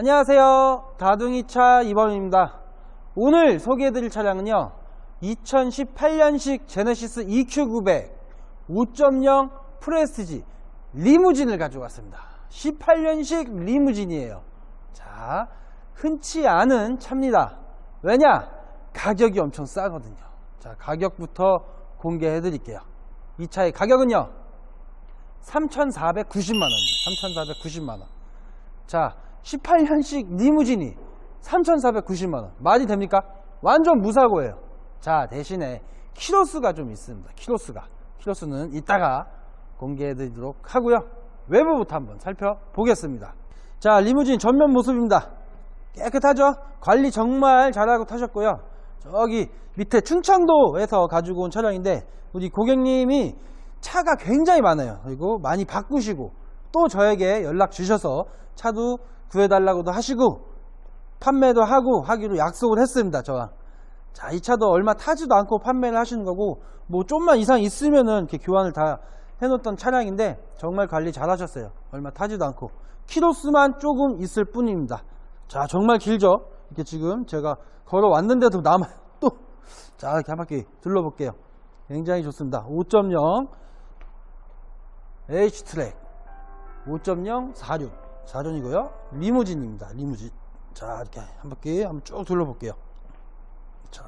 안녕하세요. 다둥이차 이범입니다. 오늘 소개해드릴 차량은요. 2018년식 제네시스 EQ900 5.0 프레스티지 리무진을 가지고 왔습니다. 18년식 리무진이에요. 자, 흔치 않은 차입니다. 왜냐? 가격이 엄청 싸거든요. 자, 가격부터 공개해 드릴게요. 이 차의 가격은요. 3,490만원입니다. 3,490만원. 자, 18년식 리무진이 3,490만원. 말이 됩니까? 완전 무사고예요. 자, 대신에 키로수가 좀 있습니다. 키로수가. 키로수는 이따가 공개해 드리도록 하고요. 외부부터 한번 살펴보겠습니다. 자, 리무진 전면 모습입니다. 깨끗하죠? 관리 정말 잘하고 타셨고요. 저기 밑에 충청도에서 가지고 온 차량인데 우리 고객님이 차가 굉장히 많아요. 그리고 많이 바꾸시고 또 저에게 연락 주셔서 차도 구해달라고도 하시고 판매도 하고 하기로 약속을 했습니다. 저랑. 자, 이 차도 얼마 타지도 않고 판매를 하시는 거고 뭐 좀만 이상 있으면은 이렇게 교환을 다 해놓던 차량인데 정말 관리 잘 하셨어요. 얼마 타지도 않고 키로수만 조금 있을 뿐입니다. 자, 정말 길죠? 이렇게 지금 제가 걸어왔는데도 남아요. 또. 자, 이렇게 한 바퀴 둘러볼게요. 굉장히 좋습니다. 5.0 H트랙 5.0 46 4전이고요. 리무진입니다. 리무진. 자, 이렇게 한 바퀴 한번 쭉 둘러볼게요. 자,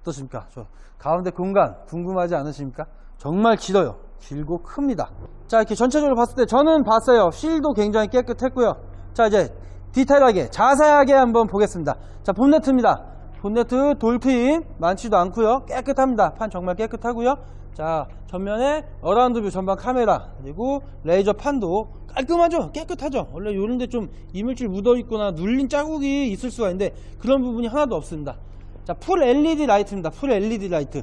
어떻습니까? 저 가운데 공간 궁금하지 않으십니까? 정말 길어요. 길고 큽니다. 자, 이렇게 전체적으로 봤을 때 저는 봤어요. 실도 굉장히 깨끗했고요. 자, 이제 디테일하게 자세하게 한번 보겠습니다. 자, 본네트입니다. 본네트 돌핀 많지도 않고요. 깨끗합니다. 판 정말 깨끗하고요. 자, 전면에 어라운드 뷰 전방 카메라 그리고 레이저 판도 깔끔하죠? 깨끗하죠? 원래 이런데 좀 이물질 묻어 있거나 눌린 자국이 있을 수가 있는데 그런 부분이 하나도 없습니다. 자, 풀 LED 라이트입니다. 풀 LED 라이트.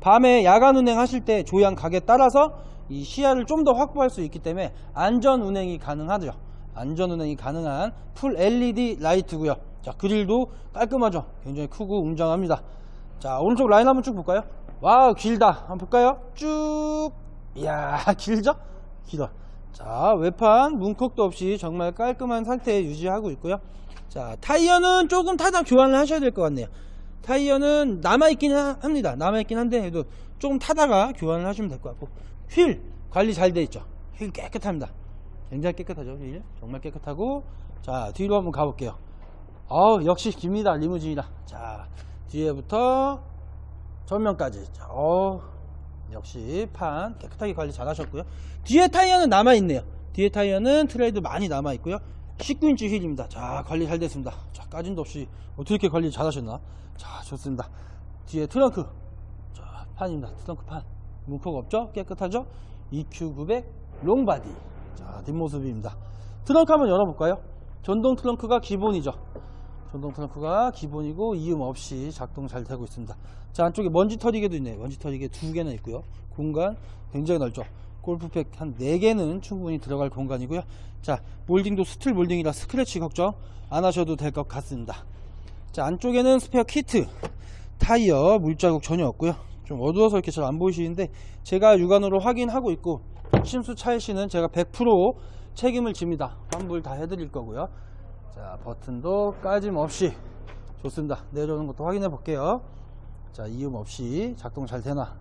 밤에 야간 운행 하실 때 조향 각에 따라서 이 시야를 좀 더 확보할 수 있기 때문에 안전 운행이 가능하죠. 안전 운행이 가능한 풀 LED 라이트고요. 자, 그릴도 깔끔하죠. 굉장히 크고 웅장합니다. 자, 오른쪽 라인 한번 쭉 볼까요? 와우, 길다. 한번 볼까요? 쭉. 이야, 길죠? 길어. 자, 외판 문콕도 없이 정말 깔끔한 상태 유지하고 있고요. 자, 타이어는 조금 타다 교환을 하셔야 될 것 같네요. 타이어는 남아있긴 하- 합니다. 남아있긴 한데, 그래도 조금 타다가 교환을 하시면 될 것 같고. 휠 관리 잘 돼 있죠. 휠 깨끗합니다. 굉장히 깨끗하죠. 휠 정말 깨끗하고. 자, 뒤로 한번 가볼게요. 어우, 역시 깁니다. 리무진이다. 자, 뒤에부터 전면까지. 자, 어 역시 판 깨끗하게 관리 잘 하셨고요. 뒤에 타이어는 남아있네요. 뒤에 타이어는 트레이드 많이 남아있고요. 19인치 휠입니다. 자, 관리 잘 됐습니다. 자, 까짐도 없이 어떻게 이렇게 관리 잘 하셨나? 자, 좋습니다. 뒤에 트렁크. 자, 판입니다. 트렁크 판. 문콕 없죠? 깨끗하죠? EQ900 롱바디. 자, 뒷모습입니다. 트렁크 한번 열어볼까요? 전동 트렁크가 기본이죠. 전동 트렁크가 기본이고 이음 없이 작동 잘 되고 있습니다. 자 안쪽에 먼지 털이개도 있네요. 먼지 털이개 두 개나 있고요. 공간 굉장히 넓죠. 골프팩 한 4개는 충분히 들어갈 공간이고요. 자 몰딩도 스틸 몰딩이라 스크래치 걱정 안 하셔도 될 것 같습니다. 자 안쪽에는 스페어 키트 타이어 물자국 전혀 없고요. 좀 어두워서 이렇게 잘 안 보이시는데 제가 육안으로 확인하고 있고 심수 차일 씨는 제가 100% 책임을 집니다. 환불 다 해드릴 거고요. 자 버튼도 까짐 없이 좋습니다. 내려오는 것도 확인해 볼게요. 자 이음 없이 작동 잘 되나?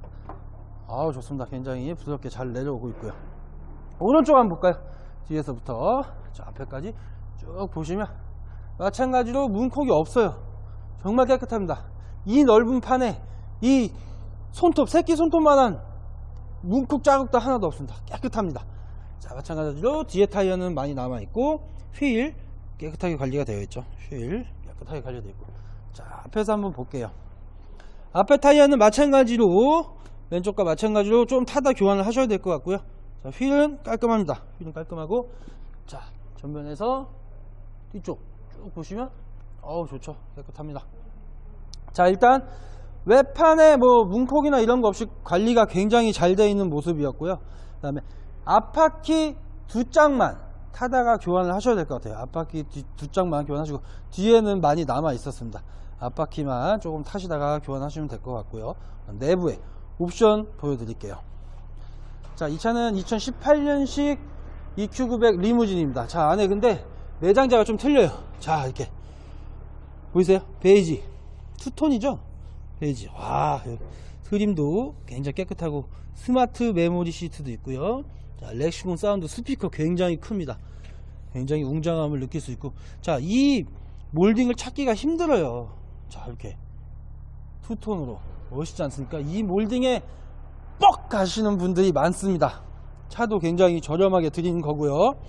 아우 좋습니다. 굉장히 부드럽게 잘 내려오고 있고요. 오른쪽 한번 볼까요? 뒤에서부터. 자 앞에까지 쭉 보시면 마찬가지로 문콕이 없어요. 정말 깨끗합니다. 이 넓은 판에 이 손톱 새끼 손톱만한 문콕 자국도 하나도 없습니다. 깨끗합니다. 자 마찬가지로 뒤에 타이어는 많이 남아 있고 휠 깨끗하게 관리가 되어 있죠. 휠 깨끗하게 관리되어 있고. 자 앞에서 한번 볼게요. 앞에 타이어는 마찬가지로 왼쪽과 마찬가지로 좀 타다 교환을 하셔야 될 것 같고요. 자 휠은 깔끔합니다. 휠은 깔끔하고. 자 전면에서 뒤쪽 쭉 보시면 어우 좋죠. 깨끗합니다. 자 일단 외판에 뭐 문콕이나 이런 거 없이 관리가 굉장히 잘 되어 있는 모습이었고요. 그 다음에 앞바퀴 두 짝만 타다가 교환을 하셔야 될 것 같아요 앞바퀴 뒤- 두 짝만 교환하시고 뒤에는 많이 남아 있었습니다 앞바퀴만 조금 타시다가 교환하시면 될 것 같고요 내부에 옵션 보여드릴게요 자 이 차는 2018년식 EQ900 리무진입니다 자 안에 근데 내장재가 좀 틀려요. 자, 이렇게. 보이세요? 베이지. 투톤이죠? 베이지. 와, 그림도 굉장히 깨끗하고 스마트 메모리 시트도 있고요. 자, 렉시콘 사운드 스피커 굉장히 큽니다. 굉장히 웅장함을 느낄 수 있고. 자, 이 몰딩을 찾기가 힘들어요. 자, 이렇게. 투톤으로. 멋있지 않습니까? 이 몰딩에 뻑 가시는 분들이 많습니다. 차도 굉장히 저렴하게 드리는 거고요.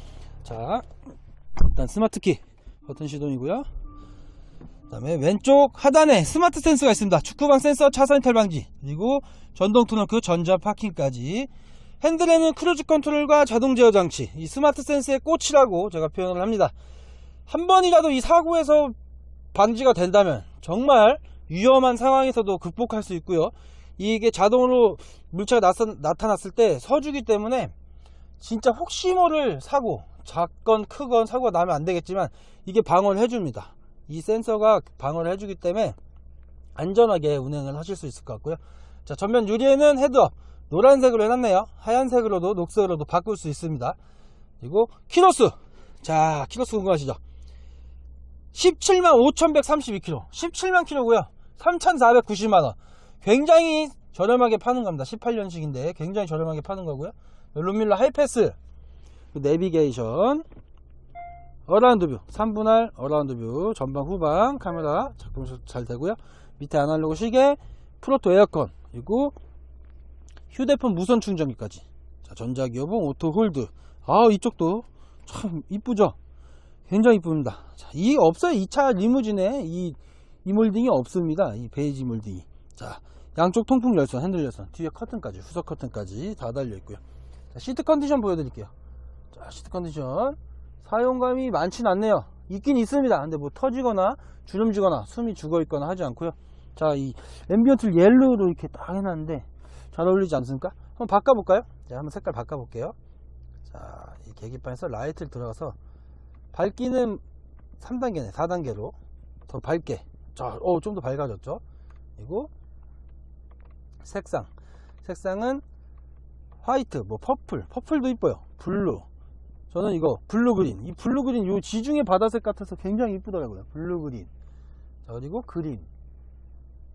자, 일단 스마트키 버튼 시동이고요. 그다음에 왼쪽 하단에 스마트 센서가 있습니다. 축구방 센서, 차선 이탈 방지, 그리고 전동 트렁크, 전자 파킹까지. 핸들에는 크루즈 컨트롤과 자동 제어 장치, 이 스마트 센서의 꽃이라고 제가 표현을 합니다. 한 번이라도 이 사고에서 방지가 된다면 정말 위험한 상황에서도 극복할 수 있고요. 이게 자동으로 물체가 나타났을 때 서주기 때문에 진짜 혹시 모를 사고, 작건 크건 사고가 나면 안 되겠지만 이게 방어를 해줍니다. 이 센서가 방어를 해주기 때문에 안전하게 운행을 하실 수 있을 것 같고요. 자, 전면 유리에는 헤드업 노란색으로 해놨네요. 하얀색으로도 녹색으로도 바꿀 수 있습니다. 그리고 키로수 자, 키로수 궁금하시죠? 17만 5,132km 17만 km고요 3,490만원 굉장히 저렴하게 파는 겁니다 18년식인데 굉장히 저렴하게 파는 거고요 룸밀러 하이패스 그 내비게이션 어라운드 뷰 3분할 어라운드 뷰 전방 후방 카메라 작동 잘 되고요. 밑에 아날로그 시계 프로토 에어컨 그리고 휴대폰 무선 충전기까지. 자, 전자기어봉 오토 홀드. 아 이쪽도 참 이쁘죠? 굉장히 이쁩니다. 자, 이 없어요. 이차 리무진에 이, 이 몰딩이 없습니다. 이 베이지 몰딩이. 자 양쪽 통풍 열선 핸들 열선 뒤에 커튼까지 후석 커튼까지 다 달려 있고요. 자, 시트 컨디션 보여드릴게요. 자 시트 컨디션 사용감이 많진 않네요. 있긴 있습니다. 근데 뭐 터지거나 주름지거나 숨이 죽어 있거나 하지 않고요. 자 이 앰비언트를 옐로우로 이렇게 딱 해놨는데 잘 어울리지 않습니까? 한번 바꿔볼까요? 자 한번 색깔 바꿔볼게요. 자 이 계기판에서 라이트를 들어가서 밝기는 3단계네 4단계로. 더 밝게. 자어좀 더 밝아졌죠? 그리고 색상. 색상은 화이트 뭐 퍼플. 퍼플도 이뻐요. 블루 저는 이거 블루 그린 이 블루 그린 요 지중해 바다색 같아서 굉장히 이쁘더라고요. 블루 그린. 자 그리고 그린.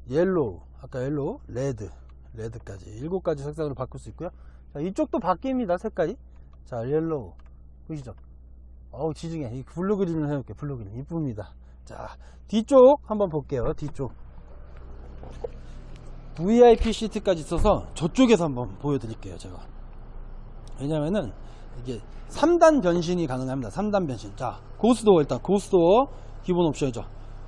옐로우. 아까 옐로우 레드. 레드까지. 일곱 가지 색상으로 바꿀 수 있고요. 자 이쪽도 바뀝니다 색깔이. 자 옐로우. 보이시죠? 어우 지중해. 이 블루 그린을 해볼게요 블루 그린. 이쁩니다. 자 뒤쪽 한번 볼게요 뒤쪽. VIP 시트까지 있어서 저쪽에서 한번 보여드릴게요 제가. 왜냐면은 이게 3단 변신이 가능합니다. 3단 변신. 자 고수도어 일단 고수도어 기본 옵션이죠.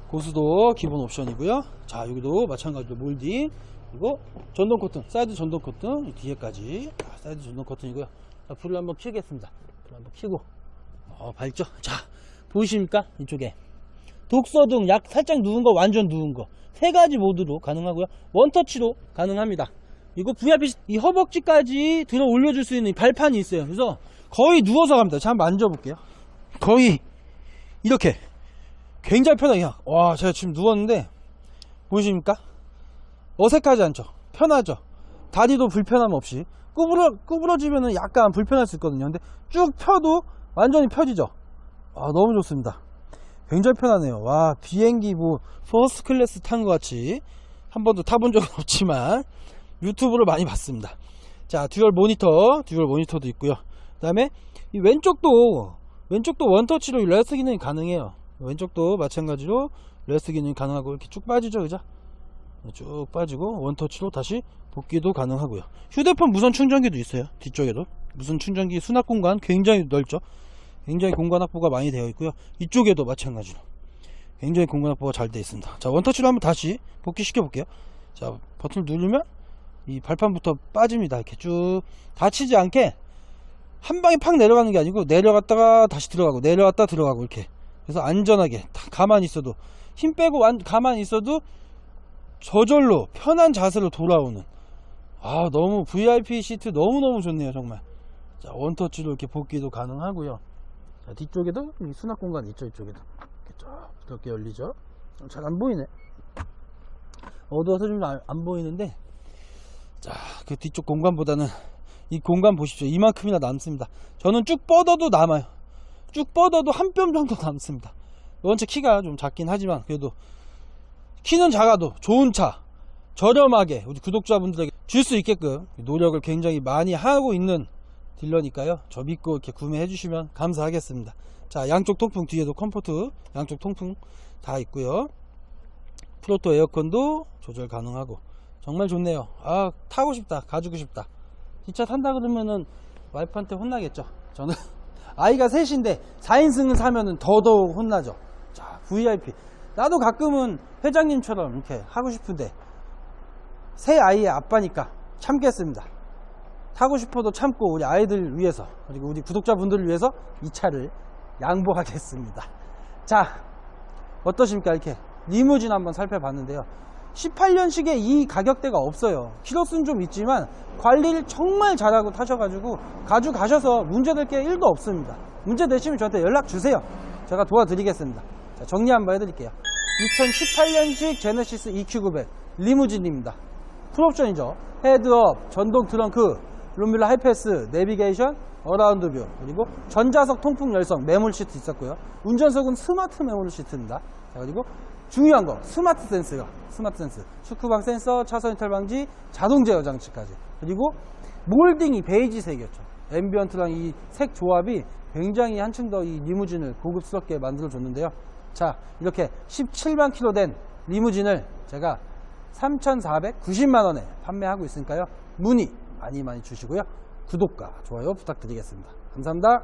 고수도어 기본 옵션이고요. 자 여기도 마찬가지로 몰딩 그리고 전동 커튼 사이드 전동 커튼 이 뒤에까지. 자, 사이드 전동 커튼이고요. 자, 불을 한번 켜겠습니다. 불을 한번 켜고. 어 밝죠? 자 보이십니까? 이쪽에. 독서등 약 살짝 누운 거 완전 누운 거. 세 가지 모드로 가능하고요. 원터치로 가능합니다. 이거 VIP 이 허벅지까지 들어 올려줄 수 있는 이 발판이 있어요. 그래서 거의 누워서 갑니다. 자 한번 만져볼게요. 거의 이렇게. 굉장히 편하게. 와 제가 지금 누웠는데 보이십니까? 어색하지 않죠? 편하죠? 다리도 불편함 없이. 구부러 구부러지면은 약간 불편할 수 있거든요. 근데 쭉 펴도 완전히 펴지죠? 아 너무 좋습니다. 굉장히 편하네요. 와, 비행기 뭐, 퍼스트 클래스 탄 것 같이 한 번도 타본 적은 없지만 유튜브를 많이 봤습니다. 자, 듀얼 모니터, 듀얼 모니터도 있고요. 그 다음에 이 왼쪽도, 왼쪽도 원터치로 레스트 기능이 가능해요. 왼쪽도 마찬가지로 레스트 기능이 가능하고 이렇게 쭉 빠지죠, 그죠? 쭉 빠지고 원터치로 다시 복귀도 가능하고요. 휴대폰 무선 충전기도 있어요. 뒤쪽에도. 무선 충전기 수납 공간 굉장히 넓죠. 굉장히 공간 확보가 많이 되어 있고요. 이쪽에도 마찬가지로 굉장히 공간 확보가 잘 되어 있습니다. 자 원터치로 한번 다시 복귀시켜 볼게요. 자 버튼을 누르면 이 발판부터 빠집니다. 이렇게 쭉 다치지 않게 한 방에 팍 내려가는 게 아니고 내려갔다가 다시 들어가고 내려갔다 들어가고 이렇게. 그래서 안전하게 다 가만히 있어도 힘 빼고 완- 가만히 있어도 저절로 편한 자세로 돌아오는. 아 너무 VIP 시트 너무너무 좋네요 정말. 자 원터치로 이렇게 복귀도 가능하고요. 자, 뒤쪽에도 이 수납 공간 있죠 이쪽에도. 이렇게 쫙 이렇게 열리죠. 잘 안 보이네. 어두워서 좀 안 보이는데. 자 그 뒤쪽 공간보다는 이 공간 보십시오 이만큼이나 남습니다 저는 쭉 뻗어도 남아요 쭉 뻗어도 한 뼘 정도 남습니다. 원체 키가 좀 작긴 하지만 그래도 키는 작아도 좋은 차 저렴하게 우리 구독자분들에게 줄 수 있게끔 노력을 굉장히 많이 하고 있는 딜러니까요. 저 믿고 이렇게 구매해 주시면 감사하겠습니다. 자, 양쪽 통풍 뒤에도 컴포트 양쪽 통풍 다 있고요. 프로토 에어컨도 조절 가능하고 정말 좋네요. 아, 타고 싶다. 가지고 싶다. 이차 탄다 그러면은 와이프한테 혼나겠죠. 저는 아이가 셋인데 4인승을 사면은 더더욱 혼나죠. 자, VIP. 나도 가끔은 회장님처럼 이렇게 하고 싶은데 새 아이의 아빠니까 참겠습니다. 타고 싶어도 참고 우리 아이들 위해서 그리고 우리 구독자분들을 위해서 이 차를 양보하겠습니다. 자, 어떠십니까? 이렇게 리무진 한번 살펴봤는데요. 18년식에 이 가격대가 없어요. 키로수는 좀 있지만 관리를 정말 잘하고 타셔가지고 가져가셔서 문제될 게 1도 없습니다. 문제 되시면 저한테 연락 주세요. 제가 도와드리겠습니다. 자, 정리 한번 해드릴게요. 2018년식 제네시스 EQ900 리무진입니다. 풀옵션이죠. 헤드업, 전동 트렁크, 룸밀러 하이패스, 내비게이션, 어라운드 뷰, 그리고 전자석 통풍 열선, 매몰 시트 있었고요. 운전석은 스마트 매몰 시트입니다. 자, 그리고 중요한 거, 스마트 센스가, 스마트 센스. 수크방 센서, 차선 이탈 방지, 자동 제어 장치까지. 그리고 몰딩이 베이지색이었죠. 앰비언트랑 이 색 조합이 굉장히 한층 더 이 리무진을 고급스럽게 만들어 줬는데요. 자, 이렇게 17만 킬로 된 리무진을 제가 3,490만원에 판매하고 있으니까요. 문의 많이 많이 주시고요. 구독과 좋아요 부탁드리겠습니다. 감사합니다.